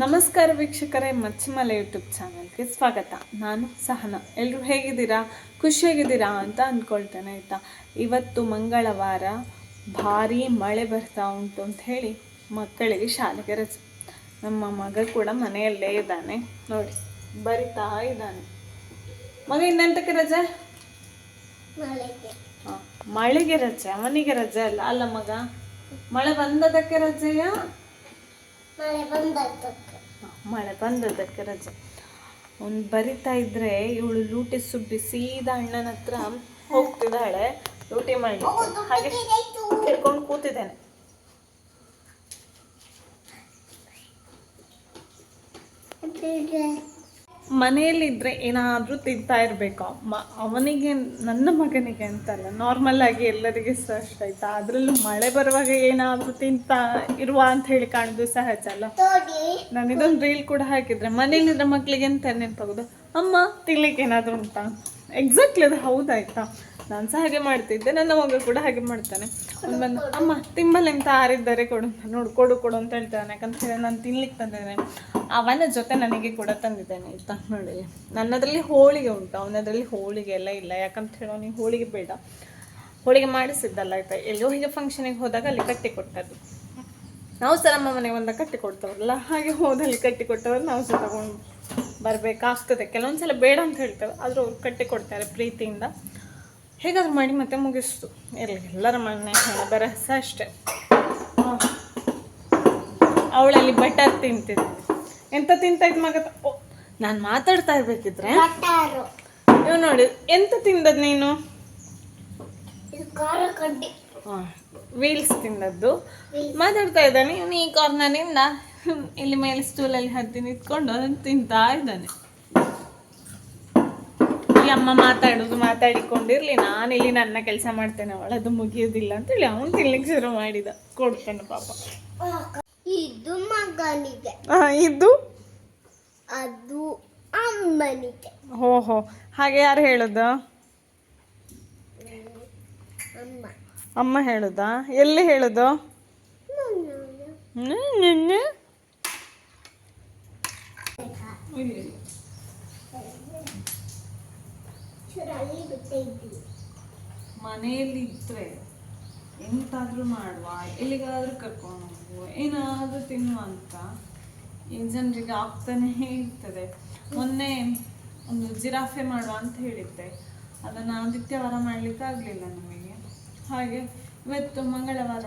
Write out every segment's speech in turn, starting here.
ನಮಸ್ಕಾರ ವೀಕ್ಷಕರೇ ಮಚ್ಚಿಮಲೆ ಯೂಟ್ಯೂಬ್ ಚಾನಲ್ಗೆ ಸ್ವಾಗತ. ನಾನು ಸಹನ. ಎಲ್ಲರೂ ಹೇಗಿದ್ದೀರಾ? ಖುಷಿಯಾಗಿದ್ದೀರಾ ಅಂತ ಅಂದ್ಕೊಳ್ತೇನೆ ಆಯಿತಾ? ಇವತ್ತು ಮಂಗಳವಾರ ಭಾರೀ ಮಳೆ ಬರ್ತಾ ಉಂಟು ಅಂತ ಹೇಳಿ ಮಕ್ಕಳಿಗೆ ಶಾಲೆಗೆ ರಜೆ. ನಮ್ಮ ಮಗ ಕೂಡ ಮನೆಯಲ್ಲೇ ಇದ್ದಾನೆ. ನೋಡಿ ಬರಿತಾ ಇದ್ದಾನೆ. ಮಗ ಇನ್ನೆಂತಕ್ಕೆ ರಜೆ? ಹಾಂ ಮಳೆಗೆ ರಜೆ ಅವನಿಗೆ ರಜೆ ಅಲ್ಲ. ಅಲ್ಲ ಮಗ ಮಳೆ ಬಂದದಕ್ಕೆ ರಜೆಯಾ? ಮಳೆ ಬಂದದ್ದಕ್ಕೆ. ಹ, ಮಳೆ ಬಂದದಕ್ಕೆ ರಜೆ. ಅವ್ನು ಬರಿತಾ ಇದ್ರೆ ಇವಳು ಲೂಟಿ ಸುಬ್ಬಿ ಸೀದಾ ಅಣ್ಣನ ಹತ್ರ ಹೋಗ್ತಿದ್ದಾಳೆ. ಲೂಟಿ ಮಾಡಿ. ಹಾಗೆ ಹಿಡ್ಕೊಂಡು ಕೂತಿದ್ದೇನೆ. ಮನೆಯಲ್ಲಿದ್ದರೆ ಏನಾದರೂ ತಿಂತಾ ಇರಬೇಕು, ಮ, ಅವನಿಗೆ, ನನ್ನ ಮಗನಿಗೆ ಅಂತಲ್ಲ ನಾರ್ಮಲ್ ಆಗಿ ಎಲ್ಲರಿಗೆ ಸಹ ಅಷ್ಟ ಆಯ್ತಾ? ಅದರಲ್ಲೂ ಮಳೆ ಬರುವಾಗ ಏನಾದರೂ ತಿಂತಾ ಇರುವ ಅಂತ ಹೇಳಿ ಕಾಣೋದು ಸಹಜ ಅಲ್ಲ? ನಾನು ಇದೊಂದು ರೀಲ್ ಕೂಡ ಹಾಕಿದ್ರೆ ಮನೇಲಿದ್ರೆ ಮಕ್ಕಳಿಗೆ ಎಂತ ನೆನಪಾಗೋದು? ಅಮ್ಮ, ತಿನ್ಲಿಕ್ಕೆ ಏನಾದರೂ ಉಂಟಾ? ಎಕ್ಸಾಕ್ಟ್ಲಿ ಅದು ಹೌದಾಯ್ತಾ? ನಾನು ಸಹ ಹಾಗೆ ಮಾಡ್ತಿದ್ದೆ. ನನ್ನ ಮಗ ಕೂಡ ಹಾಗೆ ಮಾಡ್ತಾನೆ. ಬಂದು, ಅಮ್ಮ, ತಿಂಬಲ್ ಎಂತ ಆರಿದ್ದಾರೆ ಕೊಡು ಅಂತ, ನೋಡು, ಕೊಡು ಕೊಡು ಅಂತ ಹೇಳ್ತಾನೆ. ಯಾಕಂತ ಹೇಳಿ ನಾನು ತಿನ್ಲಿಕ್ಕೆ ತಂದಿದ್ದೇನೆ. ಅವನ ಜೊತೆ ನನಗೆ ಕೂಡ ತಂದಿದ್ದೇನೆ, ಆಯ್ತಾ? ನೋಡಿ. ನನ್ನದ್ರಲ್ಲಿ ಹೋಳಿಗೆ ಉಂಟು. ಅವನದರಲ್ಲಿ ಹೋಳಿಗೆ ಎಲ್ಲ ಇಲ್ಲ. ಯಾಕಂತ ಹೇಳೋ ನೀವು ಹೋಳಿಗೆ ಬೇಡ. ಹೋಳಿಗೆ ಮಾಡಿಸಿದ್ದಲ್ಲ, ಆಯ್ತಾ? ಎಲ್ಲೋ ಹೀಗೆ ಫಂಕ್ಷನಿಗೆ ಹೋದಾಗ ಅಲ್ಲಿ ಕಟ್ಟಿ ಕೊಟ್ಟದ್ದು. ನಾವು ನಮ್ಮ ಮನೆಗೆ ಒಂದ ಕಟ್ಟಿ ಕೊಡ್ತೇವಲ್ಲ ಹಾಗೆ ಹೋದಲ್ಲಿ ಕಟ್ಟಿ ಕೊಟ್ಟವ್ರು ನಾವು ಸಹ ತಗೊಂಡು ಬರಬೇಕಾಗ್ತದೆ. ಕೆಲವೊಂದ್ಸಲ ಬೇಡ ಅಂತ ಹೇಳ್ತೇವೆ ಆದರೂ ಅವ್ರು ಕಟ್ಟಿ ಕೊಡ್ತಾರೆ ಪ್ರೀತಿಯಿಂದ. ಹೇಗಾದ್ರೂ ಮಾಡಿ ಮತ್ತೆ ಮುಗಿಸ್ತು. ಇರಲಿ ಎಲ್ಲರ ಮನೆ ಬರಸ ಅಷ್ಟೇ. ಅವಳಲ್ಲಿ ಬಟರ್ ತಿಂತಿದ್ದೆ. ಎಂತ ತಿಂತ ಇದ್ ಮಗ ಓ ನಾನು ಮಾತಾಡ್ತಾ ಇರ್ಬೇಕಿದ್ರೆ? ನೀವು ಇವ್ ನೋಡಿ ಎಂತ ತಿಂದದ್ ನೀನು? ವೀಲ್ಸ್ ತಿಂದದ್ದು. ಮಾತಾಡ್ತಾ ಇದ್ದಾನೆ. ಇವನು ಈ ಕಾರ್ನರ್ನಿಂದ ಇಲ್ಲಿ ಮೇಲೆ ಸ್ಟೂಲಲ್ಲಿ ಹತ್ತಿ ನಿಂತ್ಕೊಂಡು ಅದನ್ನು ತಿಂತಾ ಇದ್ದಾನೆ. ಅಮ್ಮ ಮಾತಾಡೋದು ಮಾತಾಡಿಕೊಂಡಿರ್ಲಿ ನಾನು ಇಲ್ಲಿ ನನ್ನ ಕೆಲಸ ಮಾಡ್ತೇನೆ ಅವಳದು ಮುಗಿಯೋದಿಲ್ಲ ಅಂತೇಳಿ ಅವನು ತಿನ್ಲಿಕ್ಕೆ ಶುರು ಮಾಡಿದ. ಕೊಡ್ತೇನೆ ಪಾಪ. ಇದು ಮಗನಿಗೆ. ಇದು? ಅದು ಅಮ್ಮನಿಗೆ. ಹೋ ಹೋ ಹಾಗೆ ಯಾರು ಹೇಳುದ? ಅಮ್ಮ. ಅಮ್ಮ ಹೇಳುದಾ? ಎಲ್ಲಿ ಹೇಳುದು? ಹ್ಮ್, ನಿನ್ನೆ ಚೂರು ಅಲ್ಲಿ ಬಿಟ್ಟೆ ಇದ್ದೀನಿ ಮನೆಯಲ್ಲಿ ಇದ್ರೆ ಎಂತಾದ್ರೂ ಮಾಡುವ, ಎಲ್ಲಿಗಾದ್ರೂ ಕರ್ಕೊಂಡು ಹೋಗುವ ಏನಾದ್ರೂ ತಿನ್ನುವ ಅಂತ ಈ ಜನರಿಗೆ ಆಗ್ತಾನೆ ಇರ್ತದೆ ಮೊನ್ನೆ ಒಂದು ಜಿರಾಫೆ ಮಾಡುವ ಅಂತ ಹೇಳಿದ್ದೆ. ಅದನ್ನು ಆದಿತ್ಯವಾರ ಮಾಡ್ಲಿಕ್ಕೆ ಆಗಲಿಲ್ಲ ನಮಗೆ. ಹಾಗೆ ಇವತ್ತು ಮಂಗಳವಾರ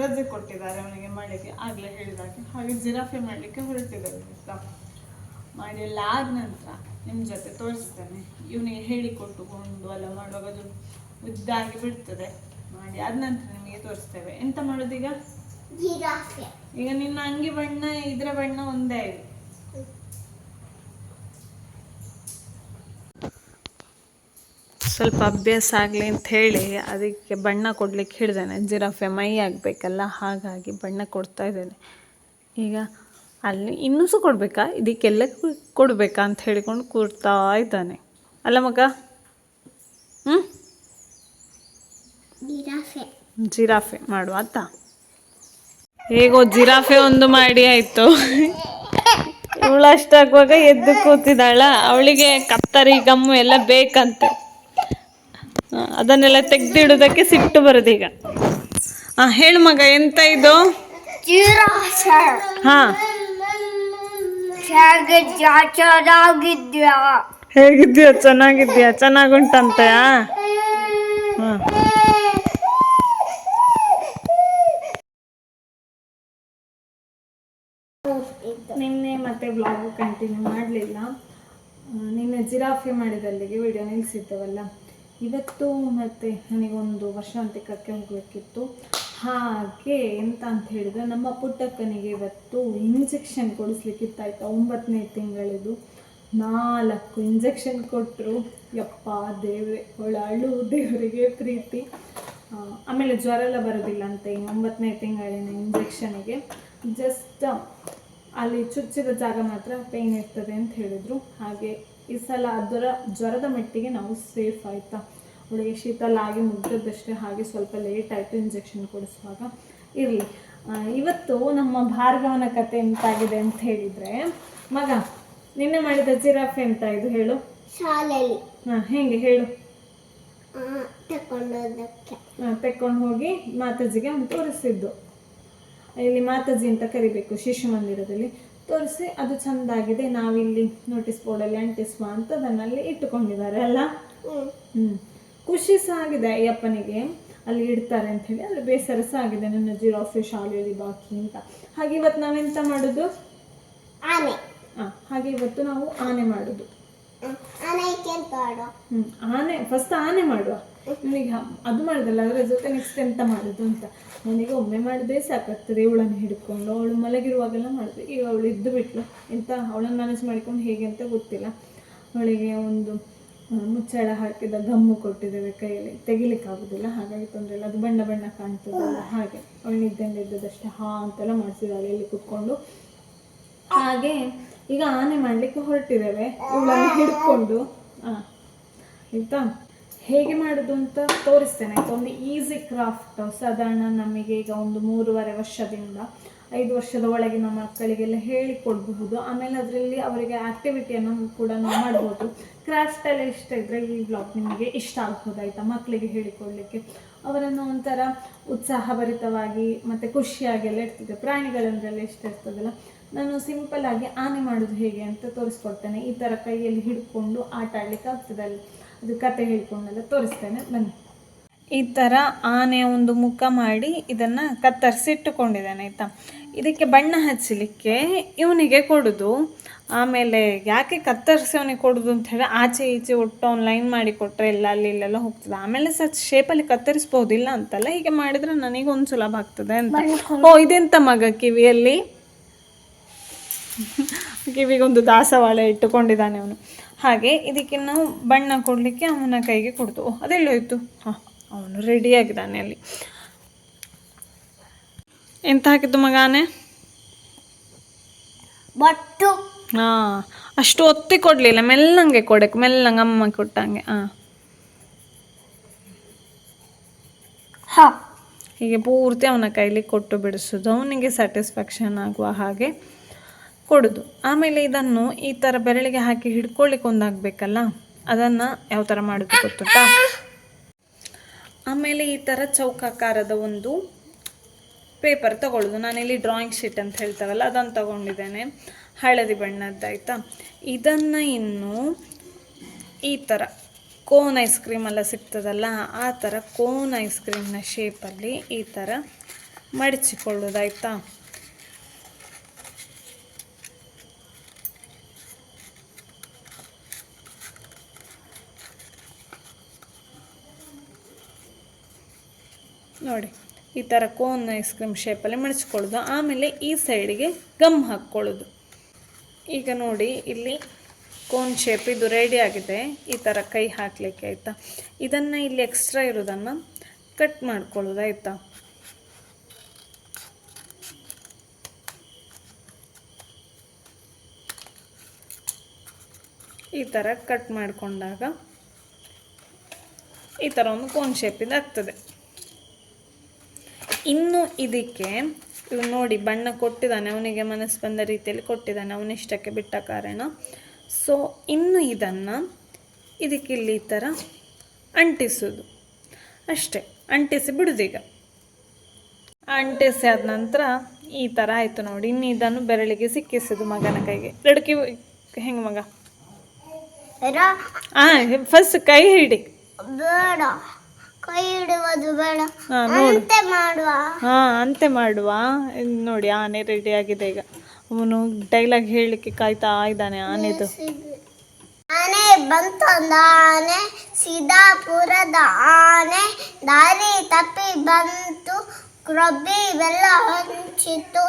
ರಜೆ ಕೊಟ್ಟಿದ್ದಾರೆ ಅವನಿಗೆ ಮಳೆಗೆ. ಆಗಲೇ ಹೇಳಿದಾಗೆ. ಹಾಗೆ ಜಿರಾಫೆ ಮಾಡಲಿಕ್ಕೆ ಹೊರಟಿದ್ದಾರೆ ಮಾಡಿ ಎಲ್ಲ ಆದ ನಂತರ ನಿಮ್ಮ ಜೊತೆ ತೋರಿಸ್ತೇನೆ. ಇವನಿಗೆ ಹೇಳಿಕೊಟ್ಟುಕೊಂಡು ಎಲ್ಲ ಮಾಡುವಾಗ ಅದು ಉದ್ದಾಗಿ ಬಿಡ್ತದೆ. ಮಾಡಿ ಆದ ನಂತರ ನಿಮಗೆ ತೋರಿಸ್ತೇವೆ. ಎಂತ ಮಾಡೋದೀಗ ಜಿರಾಫೆ. ಈಗ ನಿನ್ನ ಅಂಗಿ ಬಣ್ಣ ಇದ್ರ ಬಣ್ಣ ಒಂದೇ ಇದೆ ಸ್ವಲ್ಪ ಅಭ್ಯಾಸ ಆಗಲಿ ಅಂತ ಹೇಳಿ ಅದಕ್ಕೆ ಬಣ್ಣ ಕೊಡ್ಲಿಕ್ಕೆ ಹಿಡ್ದೇನೆ ಜಿರಾಫೆ ಮೈ ಆಗಬೇಕಲ್ಲ ಹಾಗಾಗಿ ಬಣ್ಣ ಕೊಡ್ತಾ ಇದ್ದೇನೆ. ಈಗ ಅಲ್ಲಿ ಇನ್ನೂ ಸಹ ಕೊಡಬೇಕಾ? ಇದಕ್ಕೆಲ್ಲ ಕೊಡಬೇಕಾ ಅಂತ ಹೇಳಿಕೊಂಡು ಕೂರ್ತಾ ಇದ್ದಾನೆ. ಅಲ್ಲ ಮಗ? ಹ್ಞೂ ಜಿರಾಫೆ. ಮಾಡುವ ಅಂತ ಹೇಗೋ ಜಿರಾಫೆ ಒಂದು ಮಾಡಿ ಆಯ್ತು. ಇವಳು ಅಷ್ಟಾಗುವಾಗ ಎದ್ದು ಕೂತಿದ್ದಾಳ. ಅವಳಿಗೆ ಕತ್ತರಿ ಗಮ್ಮು ಎಲ್ಲ ಬೇಕಂತೆ. ಅದನ್ನೆಲ್ಲ ತೆಗೆದಿಡೋದಕ್ಕೆ ಸಿಟ್ಟು ಬರೋದೀಗ ಆ ಹೇಳು ಮಗ ಎಂತ ಇದು? ಹಾಂ ಹಾ. ಹೇಗೆ ಚೆನ್ನಾಗಿದ್ಯಾ? ಹೇಗಿದ್ಯಾ? ಚೆನ್ನಾಗಿದ್ಯಾ? ಚೆನ್ನಾಗುಂಟಂತೆ ಹಾ. ನಿನ್ನೆ ಮತ್ತೆ ಬ್ಲಾಗ್ ಕಂಟಿನ್ಯೂ ಮಾಡಲಿಲ್ಲ. ನಿನ್ನೆ ಜಿರಾಫೆ ಮಾಡಿದಲ್ಲಿಗೆ ವಿಡಿಯೋ ನಿಲ್ಸಿದ್ದವಲ್ಲ? ಇವತ್ತು ಮತ್ತೆ ನನಗೊಂದು ವರ್ಷಾಂತಿಕಕ್ಕೆ ಹೋಗಬೇಕಿತ್ತು ಹಾಗೆ ಎಂತ ಅಂತ ಹೇಳಿದ್ರೆ ನಮ್ಮ ಪುಟ್ಟಕ್ಕನಿಗೆ ಇವತ್ತು ಇಂಜೆಕ್ಷನ್ ಕೊಡಿಸ್ಲಿಕ್ಕಿತ್ತಾಯ್ತು. ಒಂಬತ್ತನೇ ತಿಂಗಳಿದು ನಾಲ್ಕು ಇಂಜೆಕ್ಷನ್ ಕೊಟ್ಟರು ಯಪ್ಪ ದೇವ್ರೆ ಅಳು ದೇವರಿಗೆ ಪ್ರೀತಿ. ಆಮೇಲೆ ಜ್ವರ ಎಲ್ಲ ಬರೋದಿಲ್ಲ ಅಂತ ಈ ಒಂಬತ್ತನೇ ತಿಂಗಳಿನ ಇಂಜೆಕ್ಷನಿಗೆ ಜಸ್ಟ್ ಅಲ್ಲಿ ಚುಚ್ಚಿದ ಜಾಗ ಮಾತ್ರ ಪೇಯ್ನ್ ಇರ್ತದೆ ಅಂತ ಹೇಳಿದರು. ಹಾಗೆ ಈ ಸಲ ಅದರ ಜ್ವರದ ಮಟ್ಟಿಗೆ ನಾವು ಸೇಫ್ ಆಯಿತಾ? ಅವಳಿಗೆ ಶೀತಲ ಆಗಿ ಮುಗ್ದದ್ದಷ್ಟೇ ಹಾಗೆ ಸ್ವಲ್ಪ ಲೇಟ್ ಆಯಿತು ಇಂಜೆಕ್ಷನ್ ಕೊಡಿಸುವಾಗ. ಇರಲಿ. ಇವತ್ತು ನಮ್ಮ ಭಾರ್ಗವನ ಕತೆ ಎಂತಾಗಿದೆ ಅಂತ ಹೇಳಿದರೆ ಮಗ ನಿನ್ನೆ ಮಾಡಿದ ಜಿರಾಫೆ ಎಂತ ಇದು ಹೇಳು? ಶಾಲೆಯಲ್ಲಿ. ಹಾಂ ಹೇಗೆ ಹೇಳು? ತಕೊಂಡೋದಕ್ಕೆ ತೆಕ್ಕೊಂಡು ಹೋಗಿ ಮಾತಾಜಿಗೆ ಅವ್ನು ತೋರಿಸಿದ್ದು. ಇಲ್ಲಿ ಮಾತಾಜಿ ಅಂತ ಕರಿಬೇಕು ಶಿಶು ಮಂದಿರದಲ್ಲಿ. ತೋರಿಸಿ ಅದು ಚೆಂದಾಗಿದೆ ನಾವಿಲ್ಲಿ ನೋಟಿಸ್ ಬೋರ್ಡಲ್ಲಿ ಅಂಟಿಸುವ ಅಂತ ಅದನ್ನಲ್ಲಿ ಇಟ್ಟುಕೊಂಡಿದ್ದಾರೆ ಅಲ್ಲ? ಹ್ಮ್. ಖುಷಿ ಸಹ ಆಗಿದೆ ಅಯ್ಯಪ್ಪನಿಗೆ. ಅಲ್ಲಿ ಇಡ್ತಾರೆ ಅಂತ ಹೇಳಿ. ಅಲ್ಲಿ ಬೇಸರ ಸಹ ಆಗಿದೆ ನನ್ನ ಜಿರಾಫೆ ಶಾಲೆಯಲ್ಲಿ ಬಾಕಿ ಅಂತ. ಹಾಗೆ ಇವತ್ತು ನಾವೆಂತ ಮಾಡೋದು? ಆನೆ. ಆ, ಹಾಗೆ ಇವತ್ತು ನಾವು ಆನೆ ಮಾಡೋದು. ಆನೆ ಫಸ್ಟ್ ಆನೆ ಮಾಡುವ. ನನಗೆ ಅದು ಮಾಡುದಲ್ಲ ಅದರ ಜೊತೆ ನೆಕ್ಸ್ಟ್ ಎಂತ ಮಾಡೋದು ಅಂತ. ನನಗೆ ಒಮ್ಮೆ ಮಾಡಿದ್ರೆ ಸಾಕಾಗ್ತದೆ ಇವಳನ್ನು ಹಿಡ್ಕೊಂಡು. ಅವಳು ಮಲಗಿರುವಾಗೆಲ್ಲ ಮಾಡಿದೆ. ಈಗ ಅವಳು ಇದ್ದು ಬಿಟ್ಲು ಎಂತ ಅವಳನ್ನು ಮ್ಯಾನೇಜ್ ಮಾಡಿಕೊಂಡು ಹೇಗೆ ಅಂತ ಗೊತ್ತಿಲ್ಲ. ಅವಳಿಗೆ ಒಂದು ಮುಚ್ಚಳ ಹಾಕಿದ ಗಮ್ಮು ಕೊಟ್ಟಿದ್ದೇವೆ ಕೈಯಲ್ಲಿ. ತೆಗಿಲಿಕ್ಕೆ ಆಗುದಿಲ್ಲ ಹಾಗಾಗಿ ತೊಂದರೆ ಇಲ್ಲ. ಅದು ಬಣ್ಣ ಬಣ್ಣ ಕಾಣ್ತದಲ್ಲ ಹಾಗೆ. ಅವಳು ನಿದ್ದೆಂದು ಇದ್ದದಷ್ಟೇ ಹಾ ಅಂತೆಲ್ಲ ಮಾಡಿಸಿದಾಳೆ ಇಲ್ಲಿ ಕುತ್ಕೊಂಡು. ಹಾಗೆ ಈಗ ಆನೆ ಮಾಡ್ಲಿಕ್ಕೆ ಹೊರಟಿದ್ದೇವೆ ಇವಳನ್ನು ಹಿಡ್ಕೊಂಡು. ಆ, ಆಯ್ತಾ? ಹೇಗೆ ಮಾಡೋದು ಅಂತ ತೋರಿಸ್ತೇನೆ ಆಯ್ತಾ? ಒಂದು ಈಸಿ ಕ್ರಾಫ್ಟ್ ಸಾಧಾರಣ ನಮಗೆ ಈಗ ಒಂದು ಮೂರುವರೆ ವರ್ಷದಿಂದ ಐದು ವರ್ಷದ ಒಳಗಿನ ಮಕ್ಕಳಿಗೆಲ್ಲ ಹೇಳಿಕೊಡಬಹುದು ಆಮೇಲೆ ಅದರಲ್ಲಿ ಅವರಿಗೆ ಆಕ್ಟಿವಿಟಿಯನ್ನು ಕೂಡ ನಾವು ಮಾಡ್ಬೋದು. ಕ್ರಾಫ್ಟ್ ಎಲ್ಲ ಇಷ್ಟ ಇದ್ದರೆ ಈ ಬ್ಲಾಗ್ ನಿಮಗೆ ಇಷ್ಟ ಆಗ್ಬೋದಾಯ್ತಾ ಮಕ್ಕಳಿಗೆ ಹೇಳಿಕೊಡಲಿಕ್ಕೆ. ಅವರನ್ನು ಒಂಥರ ಉತ್ಸಾಹಭರಿತವಾಗಿ ಮತ್ತು ಖುಷಿಯಾಗೆಲ್ಲ ಇರ್ತದೆ ಪ್ರಾಣಿಗಳಂದ್ರೆಲ್ಲ ಇಷ್ಟ ಇರ್ತದಲ್ಲ? ನಾನು ಸಿಂಪಲ್ ಆಗಿ ಆನೆ ಮಾಡೋದು ಹೇಗೆ ಅಂತ ತೋರಿಸ್ಕೊಡ್ತೇನೆ. ಈ ಥರ ಕೈಯಲ್ಲಿ ಹಿಡ್ಕೊಂಡು ಆಟ ಆಡಲಿಕ್ಕೆ ಆಗ್ತದೆ ಅಲ್ಲಿ. ಅದು ಕತೆ ಹೇಳ್ಕೊಂಡೆಲ್ಲ ತೋರಿಸ್ತೇನೆ. ಬನ್ನಿ. ಈ ಥರ ಆನೆಯ ಒಂದು ಮುಖ ಮಾಡಿ ಇದನ್ನು ಕತ್ತರಿಸಿ ಇಟ್ಟುಕೊಂಡಿದ್ದೇನೆ ಆಯಿತಾ? ಇದಕ್ಕೆ ಬಣ್ಣ ಹಚ್ಚಲಿಕ್ಕೆ ಇವನಿಗೆ ಕೊಡೋದು. ಆಮೇಲೆ ಯಾಕೆ ಕತ್ತರಿಸಿ ಅವನಿಗೆ ಕೊಡೋದು ಅಂತ ಹೇಳಿ ಆಚೆ ಈಚೆ ಒಟ್ಟು ಅವ್ನು ಲೈನ್ ಮಾಡಿ ಕೊಟ್ಟರೆ ಎಲ್ಲ ಅಲ್ಲಿ ಇಲ್ಲೆಲ್ಲ ಹೋಗ್ತದೆ. ಆಮೇಲೆ ಸಚ್ ಶೇಪಲ್ಲಿ ಕತ್ತರಿಸ್ಬೋದಿಲ್ಲ ಅಂತಲ್ಲ ಹೀಗೆ ಮಾಡಿದ್ರೆ ನನಗೆ ಒಂದು ಸುಲಭ ಆಗ್ತದೆ ಅಂತ. ಓ ಇದೆಂತ ಮಗ ಕಿವಿಯಲ್ಲಿ? ಕಿವಿಗೊಂದು ದಾಸವಾಳ ಇಟ್ಟುಕೊಂಡಿದ್ದಾನೆ ಅವನು. ಹಾಗೆ ಇದಕ್ಕೆ ನಾವು ಬಣ್ಣ ಕೊಡಲಿಕ್ಕೆ ಅವನ ಕೈಗೆ ಕೊಡ್ತು ಓ ಅದೆಲ್ಲೋಯ್ತು? ಹಾಂ ಅವನು ರೆಡಿಯಾಗಿದ್ದಾನೆ ಅಲ್ಲಿ. ಎಂತ ಹಾಕಿದ್ದು ಮಗಾನೆ? ಬಟ್ಟು. ಹಾ ಅಷ್ಟು ಒತ್ತಿ ಕೊಡ್ಲಿಲ್ಲ ಮೆಲ್ಲಂಗೆ ಕೊಡಕ್ಕೆ ಮೆಲ್ಲಂಗ ಅಮ್ಮ ಕೊಟ್ಟಂಗೆ ಹಾ. ಹ. ಹೀಗೆ ಪೂರ್ತಿ ಅವನ ಕೈಲಿ ಕೊಟ್ಟು ಬಿಡಿಸೋದು ಅವನಿಗೆ ಸ್ಯಾಟಿಸ್ಫ್ಯಾಕ್ಷನ್ ಆಗುವ ಹಾಗೆ ಕೊಡೋದು. ಆಮೇಲೆ ಇದನ್ನು ಈ ಥರ ಬೆರಳಿಗೆ ಹಾಕಿ ಹಿಡ್ಕೊಳ್ಳಿಕ್ಕೆ ಒಂದಾಗಬೇಕಲ್ಲ ಅದನ್ನು ಯಾವ ಥರ ಮಾಡೋದು ಗೊತ್ತುಂಟಾ? ಆಮೇಲೆ ಈ ಥರ ಚೌಕಾಕಾರದ ಒಂದು ಪೇಪರ್ ತಗೊಳ್ಳೋದು. ನಾನಿಲ್ಲಿ ಡ್ರಾಯಿಂಗ್ ಶೀಟ್ ಅಂತ ಹೇಳ್ತಾವಲ್ಲ ಅದನ್ನು ತಗೊಂಡಿದ್ದೇನೆ. ಹಳದಿ ಬಣ್ಣದ್ದಾಯ್ತಾ ಇದನ್ನು ಇನ್ನು ಈ ಥರ ಕೋನ್ ಐಸ್ ಕ್ರೀಮ್ ಎಲ್ಲ ಸಿಗ್ತದಲ್ಲ, ಆ ಥರ ಕೋನ್ ಐಸ್ ಕ್ರೀಮ್ನ ಶೇಪಲ್ಲಿ ಈ ಥರ ಮಡಚಿಕೊಳ್ಳೋದಾಯ್ತಾ ನೋಡಿ. ಈ ಥರ ಕೋನ್ ಐಸ್ ಕ್ರೀಮ್ ಶೇಪಲ್ಲಿ ಮಡಚ್ಕೊಳ್ಳೋದು. ಆಮೇಲೆ ಈ ಸೈಡಿಗೆ ಗಮ್ ಹಾಕ್ಕೊಳ್ಳೋದು. ಈಗ ನೋಡಿ, ಇಲ್ಲಿ ಕೋನ್ ಶೇಪ್ ಇದು ರೆಡಿ ಆಗಿದೆ. ಈ ಥರ ಕೈ ಹಾಕಲಿಕ್ಕೆ ಆಯಿತಾ? ಇದನ್ನು ಇಲ್ಲಿ ಎಕ್ಸ್ಟ್ರಾ ಇರೋದನ್ನು ಕಟ್ ಮಾಡ್ಕೊಳ್ಳೋದು ಆಯಿತಾ? ಈ ಥರ ಕಟ್ ಮಾಡಿಕೊಂಡಾಗ ಈ ಥರ ಒಂದು ಕೋನ್ ಶೇಪಿಂದ ಆಗ್ತದೆ. ಇನ್ನು ಇದಕ್ಕೆ ಇವ್ ನೋಡಿ ಬಣ್ಣ ಕೊಟ್ಟಿದ್ದಾನೆ ಅವನಿಗೆ ಮನಸ್ಸು ಬಂದ ರೀತಿಯಲ್ಲಿ ಕೊಟ್ಟಿದ್ದಾನೆ ಅವನಿಷ್ಟಕ್ಕೆ ಬಿಟ್ಟ ಕಾರಣ. ಸೊ ಇನ್ನು ಇದನ್ನು ಇದಕ್ಕೆ ಇಲ್ಲಿ ಈ ಥರ ಅಂಟಿಸೋದು. ಅಷ್ಟೇ ಅಂಟಿಸಿ ಬಿಡುದೀಗ ಅಂಟಿಸಿ ಆದ ನಂತರ ಈ ಥರ ಆಯಿತು ನೋಡಿ. ಇನ್ನು ಇದನ್ನು ಬೆರಳಿಗೆ ಸಿಕ್ಕಿಸೋದು ಮಗನ ಕೈಗೆ. ಲಡ್ಕಿ ಹೆಂಗೆ ಮಗ? ಹಾಂ ಫಸ್ಟ್ ಕೈ ಹಿಡಿ. ಬೇಡ. ಕೈ ಬೇಡ ಅಂತೆ ಮಾಡುವ. ಹಾ ಅಂತೆ ಮಾಡುವ. ಇದ್ ನೋಡಿ ಆನೆ ರೆಡಿ ಆಗಿದೆ ಈಗ. ಅವನು ಡೈಲಾಗ್ ಹೇಳಲಿಕ್ಕೆ ಕಾಯ್ತಾ ಇದ್ದಾನೆ ಆನೆದು. ಆನೆ ಬಂತೊಂದು ಆನೆ ಸೀದಾಪುರದ ಆನೆ ದಾರಿ ತಪ್ಪಿ ಬಂತು ಕ್ರಬ್ಬಿ ಬೆಲ್ಲ ಹಂಚಿತು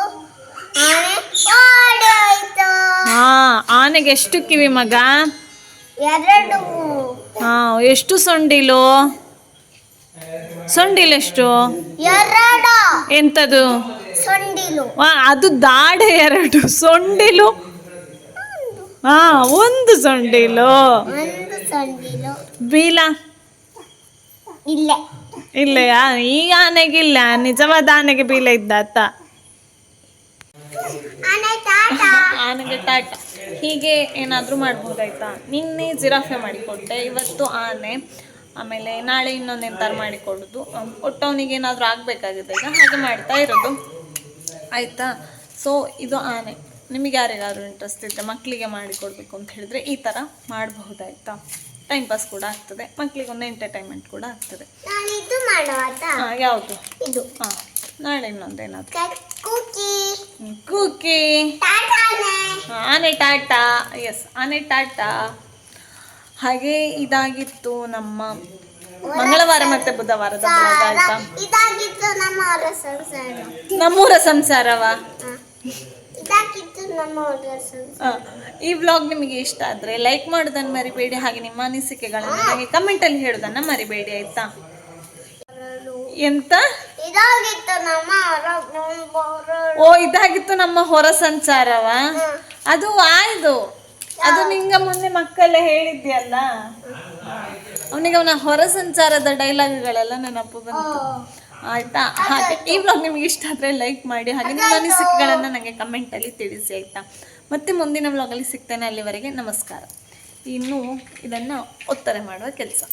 ಆನೆ ಓಡಿ ಹೋಯ್ತು ಹಾ ಆನೆಗೆ ಎಷ್ಟು ಕಿವಿ ಮಗ? ಎರಡು. ಹಾ ಎಷ್ಟು ಸೊಂಡಿಲು? ಸೊಂಡಿಲು ಎಷ್ಟು? ಎರಡು. ಎಂತದು? ಸೊಂಡಿಲು. ಆ, ಅದು ದಾಡೆ ಎರಡು. ಸೊಂಡಿಲು. ಹಾ ಒಂದು ಸೊಂಡಿಲು. ಒಂದು ಸೊಂಡಿಲು. ಬೀಲ? ಇಲ್ಲ. ಇಲ್ಲಯಾ? ಈ ಆನೆಗಿಲ್ಲ ಇಲ್ಲ. ನಿಜವಾದ ಆನೆಗೆ ಬೀಲ ಇದ್ದ ಆನೆ ಆನೆಗೆ ಟಾಟ ಹೀಗೆ ಏನಾದರೂ ಮಾಡ್ಬೋದಾಯ್ತಾ? ನಿನ್ನೆ ಜಿರಾಫೆ ಮಾಡಿಕೊಟ್ಟೆ. ಇವತ್ತು ಆನೆ. ಆಮೇಲೆ ನಾಳೆ ಇನ್ನೊಂದು ಎಂತಾರು ಮಾಡಿಕೊಡೋದು ಒಟ್ಟು ಅವನಿಗೆ ಏನಾದರೂ ಆಗಬೇಕಾಗಿದೆ ಈಗ ಹಾಗೆ ಮಾಡ್ತಾ ಇರೋದು. ಆಯಿತಾ? ಸೊ ಇದು ಆನೆ. ನಿಮಗೆ ಯಾರಿಗಾದ್ರೂ ಇಂಟ್ರೆಸ್ಟ್ ಇದ್ದರೆ ಮಕ್ಕಳಿಗೆ ಮಾಡಿಕೊಡ್ಬೇಕು ಅಂತ ಹೇಳಿದ್ರೆ ಈ ಥರ ಮಾಡಬಹುದಾಯ್ತಾ? ಟೈಮ್ ಪಾಸ್ ಕೂಡ ಆಗ್ತದೆ. ಮಕ್ಕಳಿಗೆ ಒಂದು ಎಂಟರ್ಟೈನ್ಮೆಂಟ್ ಕೂಡ ಆಗ್ತದೆ. ಯಾವುದು? ಇದು. ಹಾಂ ನಾಳೆ ಇನ್ನೊಂದೇನಾದರೂ ಟಾಟಾನೆ ಆನೆ. ಟಾಟಾ. ಎಸ್ ಆನೆ ಟಾಟಾ. ಹಾಗೆ ಇದಾಗಿತ್ತು ನಮ್ಮ ಮಂಗಳವಾರ ಮತ್ತೆ ಬುಧವಾರದ ಆಯ್ತಾ ಇದಾಗಿತ್ತು ಸಂಸಾರ. ನಮ್ಮೂರ ಸಂಸಾರವ? ಈ ವ್ಲಾಗ್ ನಿಮಗೆ ಇಷ್ಟ ಆದರೆ ಲೈಕ್ ಮಾಡೋದನ್ನು ಮರಿಬೇಡಿ ಹಾಗೆ ನಿಮ್ಮ ಅನಿಸಿಕೆಗಳನ್ನು ನನಗೆ ಕಮೆಂಟಲ್ಲಿ ಹೇಳೋದನ್ನ ಮರಿಬೇಡಿ ಆಯ್ತಾ? ಎಂತ? ಓ ಇದಾಗಿತ್ತು ನಮ್ಮ ಹೊರ ಸಂಚಾರವಾ? ಅದು ಆಯ್ದು. ಅದು ನಿಂಗ ಮೊನ್ನೆ ಮಕ್ಕಳ ಹೇಳಿದ್ಯಲ್ಲ? ಅವನಿಗೆ ಅವನ ಹೊರ ಸಂಚಾರದ ಡೈಲಾಗ್ಗಳೆಲ್ಲ ನೆನಪು ಬಂತು. ಆಯ್ತಾ? ಹಾಗೆ, ಈ ವ್ಲಾಗ್ ನಿಮ್ಗೆ ಇಷ್ಟ ಆದರೆ ಲೈಕ್ ಮಾಡಿ, ಹಾಗೆ ನಿಮ್ಮ ಅನಿಸಿಕೆಗಳನ್ನು ನನಗೆ ಕಮೆಂಟಲ್ಲಿ ತಿಳಿಸಿ, ಆಯ್ತಾ? ಮತ್ತೆ ಮುಂದಿನ ವ್ಲಾಗಲ್ಲಿ ಸಿಗ್ತೇನೆ ಅಲ್ಲಿವರೆಗೆ. ನಮಸ್ಕಾರ. ಇನ್ನು ಇದನ್ನು ಒತ್ತರೆ ಮಾಡುವ ಕೆಲಸ.